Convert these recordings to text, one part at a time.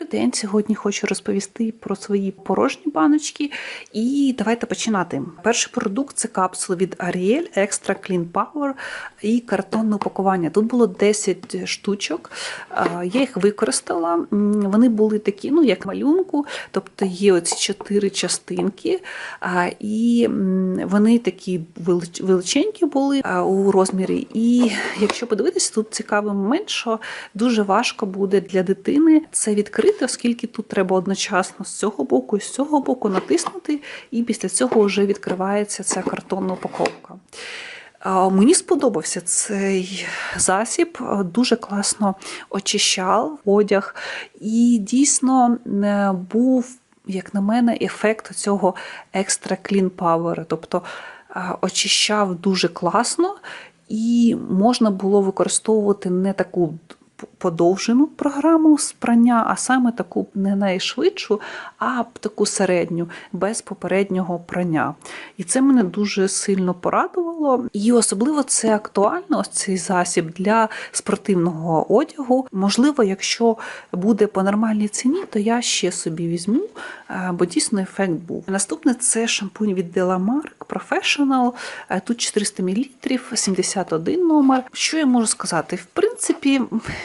Добрий день. Сьогодні хочу розповісти про свої порожні баночки. І давайте починати. Перший продукт це капсули від Ariel Extra Clean Power і картонне упакування. Тут було 10 штучок. Я їх використала. Вони були такі, ну як малюнку, тобто є оці чотири частинки, і вони такі величенькі були у розмірі. І якщо подивитися, тут цікавий момент, що дуже важко буде для дитини це відкрити, оскільки тут треба одночасно з цього боку і з цього боку натиснути, і після цього вже відкривається ця картонна упаковка. Мені сподобався цей засіб, дуже класно очищав одяг, і дійсно е, був, як на мене, ефект цього екстра clean power, тобто очищав дуже класно, і можна було використовувати не таку подовжену програму з прання, а саме таку не найшвидшу, а таку середню, без попереднього прання. І це мене дуже сильно порадувало. І особливо це актуально, ось цей засіб для спортивного одягу. Можливо, якщо буде по нормальній ціні, то я ще собі візьму, е, бо дійсно ефект був. Наступне це шампунь від Delamark Professional. Е, Тут 400 мл, 71 номер. Що я можу сказати? В принципі,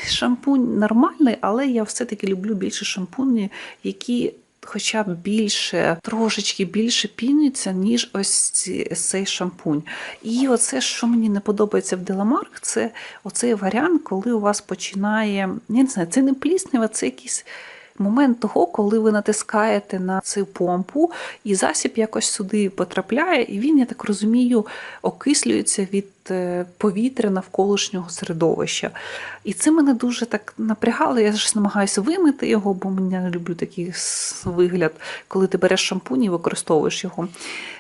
шампунь нормальний, але я все-таки люблю більше шампуні, які. Хоча б більше, трошечки більше піниться, ніж ось ці, цей шампунь. І оце, що мені не подобається в Деламарк, це оцей варіант, коли у вас починає, я не знаю, це не пліснява, це якийсь момент того, коли ви натискаєте на цю помпу, і засіб якось сюди потрапляє, і він, я так розумію, окислюється від е, повітря навколишнього середовища. І це мене дуже так напрягало. Я ж намагаюся вимити його, бо я не люблю такий вигляд, коли ти береш шампунь і використовуєш його.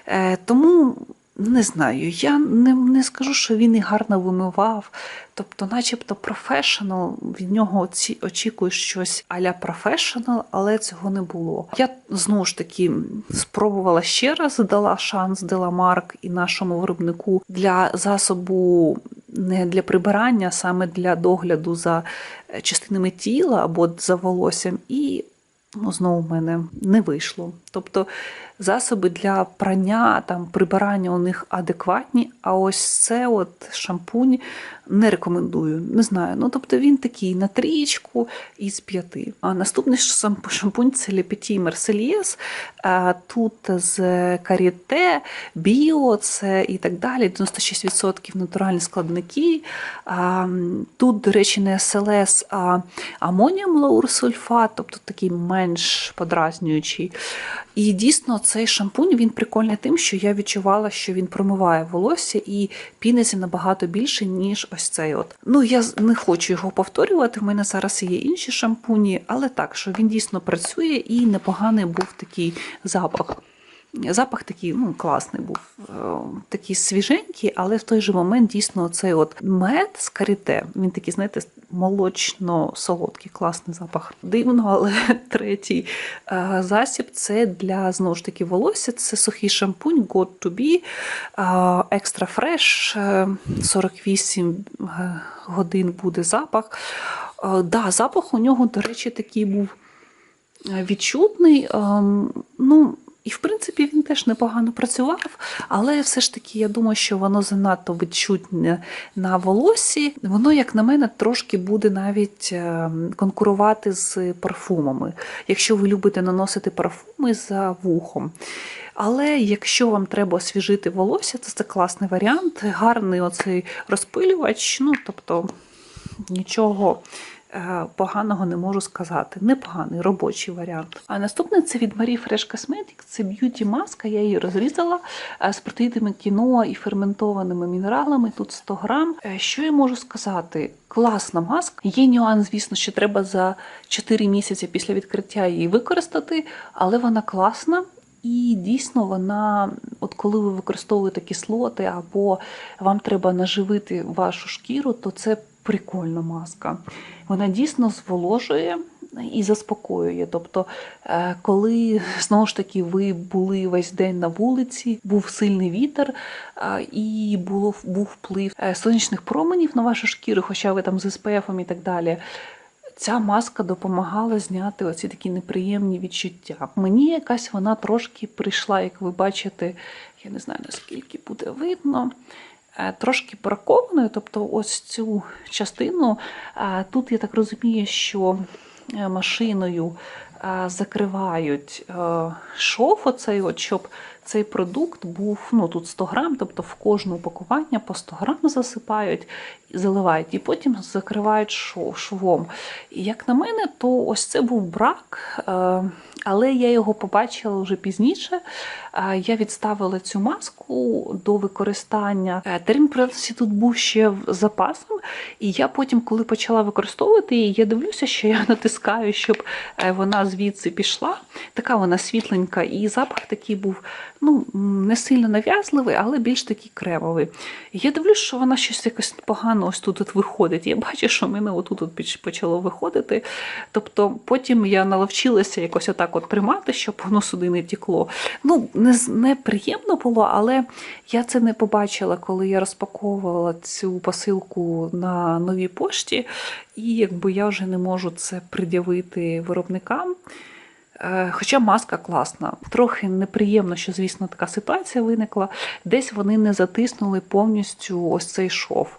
Е, Тому. Не знаю, я не, не скажу, що він і гарно вимивав. Тобто, начебто, професіонал, від нього очікуєш щось а-ля професіонал, але цього не було. Я знову ж таки спробувала ще раз, дала шанс Деламарк і нашому виробнику для засобу не для прибирання, а саме для догляду за е, частинами тіла або за волоссям. І ну, знову в мене не вийшло. Тобто засоби для прання, там, прибирання у них адекватні, а ось це от шампунь не рекомендую. Не знаю. Ну, тобто він такий на трієчку із п'яти. А наступний шампунь це Le Petit Тут з каріте, біо, це і так далі. 96% натуральні складники. Тут, до речі, не СЛС, а амоніум лаурсульфат, тобто такий менш подразнюючий. І дійсно цей шампунь він прикольний тим, що я відчувала, що він промиває волосся і піниться набагато більше, ніж ось цей. От. Ну я не хочу його повторювати. В мене зараз є інші шампуні, але так, що він дійсно працює і непоганий був такий запах. Запах такий ну, класний був, е, такий свіженький, але в той же момент дійсно цей от мед з каріте. Він такий, знаєте, молочно-солодкий, класний запах. Дивно, але третій е, засіб це для знову ж таки волосся. Це сухий шампунь God to be е, Extra Fresh, е, 48 е, годин буде запах. Да, запах у нього, до речі, такий був відчутний. ем, Ну, і в принципі він теж непогано працював, але все ж таки я думаю, що воно занадто відчутне на волосі. Воно, як на мене, трошки буде навіть ем, конкурувати з парфумами, якщо ви любите наносити парфуми за вухом. Але якщо вам треба освіжити волосся, то це класний варіант. Гарний оцей розпилювач. Ну, тобто нічого е, поганого не можу сказати. Непоганий робочий варіант. А наступне це від Marie Fresh Cosmetics. Це б'юті маска. Я її розрізала е, з протеїдами кіно і ферментованими мінералами. Тут 100 грам. Е, Що я можу сказати? Класна маска. Є нюанс, звісно, що треба за 4 місяці після відкриття її використати, але вона класна. І дійсно вона, от коли ви використовуєте кислоти або вам треба наживити вашу шкіру, то це прикольна маска. Вона дійсно зволожує і заспокоює. Тобто, е, коли знову ж таки ви були весь день на вулиці, був сильний вітер е, і було, був вплив е, сонячних променів на вашу шкіру, хоча ви там з СПФ і так далі. ця маска допомагала зняти оці такі неприємні відчуття. Мені якась вона трошки прийшла, як ви бачите, я не знаю наскільки буде видно. Е, Трошки бракованою, тобто ось цю частину. е, Тут я так розумію, що е, машиною закривають шов, оцей, от, щоб цей продукт був ну тут 100 грам, тобто в кожне упакування по 100 грам засипають, заливають, і потім закривають шов, швом. І як на мене, то ось це був брак, але я його побачила вже пізніше. Е, Я відставила цю маску до використання. Е, Термін тут був ще запасом, і я потім, коли почала використовувати її, я дивлюся, що я натискаю, щоб е, вона звідси пішла. Така вона світленька, і запах такий був ну, не сильно нав'язливий, але більш такий кремовий. Я дивлюсь, що вона щось якось погано ось тут от виходить. Я бачу, що в мене отут от почало виходити. Тобто потім я наловчилася якось отак от тримати, щоб воно сюди не втікло. Ну, не, неприємно було, але я це не побачила, коли я розпаковувала цю посилку на новій пошті, і якби я вже не можу це пред'явити виробникам. Е, Хоча маска класна. Трохи неприємно, що, звісно, така ситуація виникла. Десь вони не затиснули повністю ось цей шов.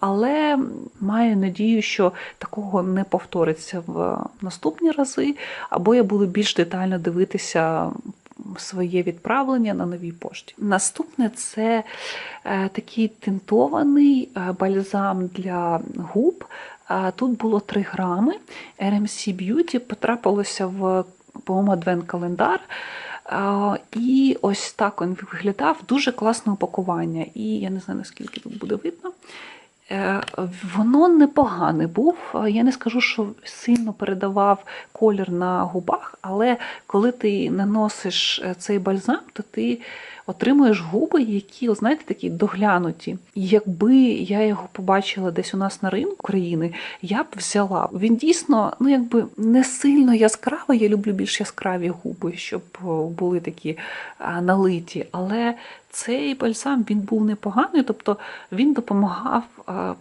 Але маю надію, що такого не повториться в наступні рази, або я буду більш детально дивитися своє відправлення на новій пошті. Наступне це е, такий тинтований е, бальзам для губ. Тут було 3 грами. RMC Beauty потрапилося в, по-моєму, адвент-календар. І ось так він виглядав. Дуже класне упакування. І я не знаю, наскільки тут буде видно. Е, Воно непогане був. Я не скажу, що сильно передавав колір на губах, але коли ти наносиш е, цей бальзам, то ти отримуєш губи, які, знаєте, такі доглянуті. Якби я його побачила десь у нас на ринку країни, я б взяла. Він дійсно, ну якби не сильно яскравий. Я люблю більш яскраві губи, щоб були такі налиті. Але цей бальзам він був непоганий, тобто він допомагав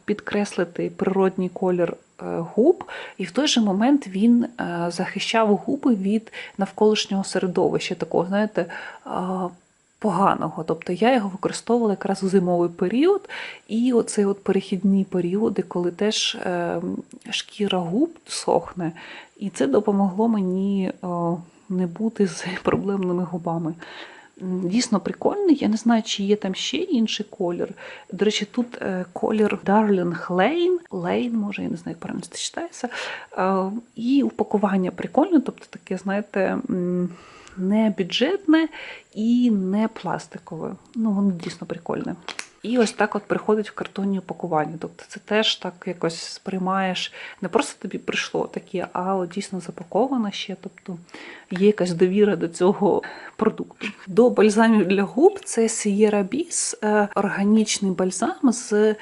підкреслити природній колір е, губ, і в той же момент він е, захищав губи від навколишнього середовища, такого, знаєте, поганого. Тобто я його використовувала якраз у зимовий період, і оцей от перехідні періоди, коли теж е, шкіра губ сохне, і це допомогло мені е, не бути з проблемними губами. Дійсно прикольний. Я не знаю, чи є там ще інший колір. До речі, тут е, колір Darling Lane. Lane, може, я не знаю, як правильно це читається. І упакування прикольне, тобто таке, знаєте, не бюджетне і не пластикове. Ну, воно дійсно прикольне. І ось так от приходить в картонні упакування. Тобто це теж так якось сприймаєш, не просто тобі прийшло таке, а от дійсно запаковано ще. Тобто є якась довіра до цього продукту. До бальзамів для губ це Sierra Bis, е, органічний бальзам з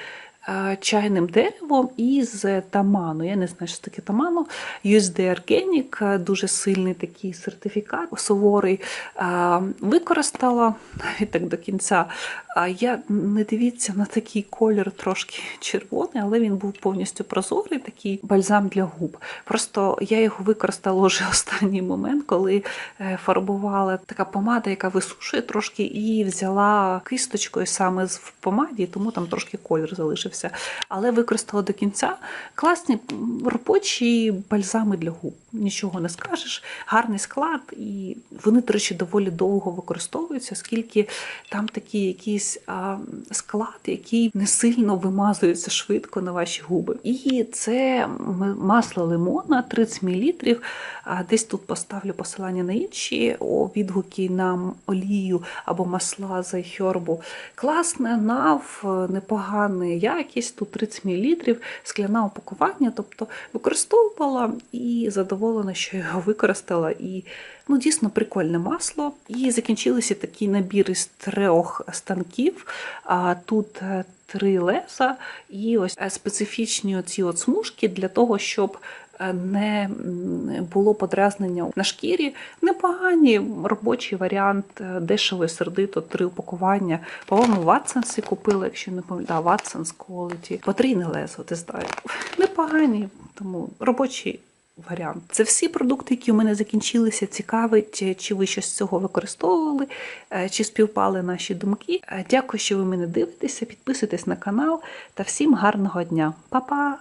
чайним деревом і з таману. Я не знаю, що таке таману. USD Organic, е, дуже сильний такий сертифікат, суворий. Е, Використала навіть так до кінця. Я не дивіться на такий колір трошки червоний, але він був повністю прозорий, такий бальзам для губ. Просто я його використала вже останній момент, коли е, фарбувала така помада, яка висушує трошки, і взяла кисточкою саме в помаді, тому там трошки колір залишився. Але використала до кінця класні робочі бальзами для губ. Нічого не скажеш, гарний склад, і вони, до речі, доволі довго використовуються, оскільки там такий якийсь а, склад, який не сильно вимазується швидко на ваші губи. І це масло лимона 30 мл. А Десь тут поставлю посилання на інші о, відгуки на олію або масла з айхербу. Класне, нав, е, непогана якість, тут 30 мл, скляне упакування. Тобто використовувала і задоволена, що його використала. І ну, дійсно прикольне масло. І закінчилися такий набір із трьох станків. А тут е, три леса і ось е, специфічні оці от смужки для того, щоб не було подразнення на шкірі. Непогані робочий варіант, е, дешево і сердито, три упакування. По-моєму, в Watsons купила, якщо не пам'ятаю, Watsons Quality. Потрійне лезо, ти знаєш. непогані, тому робочий варіант. Це всі продукти, які у мене закінчилися. Цікавить, е, чи ви щось з цього використовували, е, чи співпали наші думки. Е, Дякую, що ви мене дивитеся. Підписуйтесь на канал та всім гарного дня. Па-па!